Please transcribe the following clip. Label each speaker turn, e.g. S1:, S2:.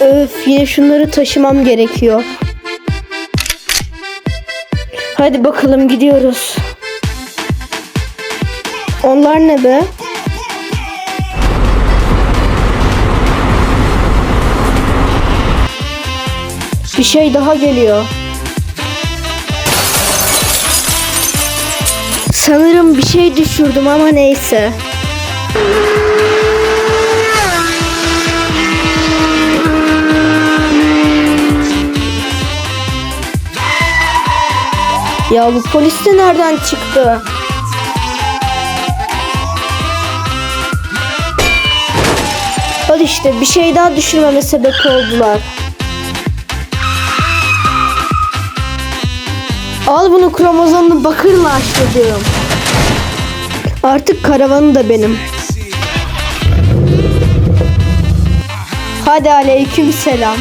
S1: Öf yine şunları taşımam gerekiyor. Hadi bakalım gidiyoruz. Onlar ne be? Bir şey daha geliyor. Sanırım bir şey düşürdüm ama neyse. Ya bu polis de nereden çıktı? Al işte bir şey daha düşürmeme sebep oldular. Al bunu kromozomlu bakırla açladım. Artık karavanı da benim. Hadi aleyküm selam.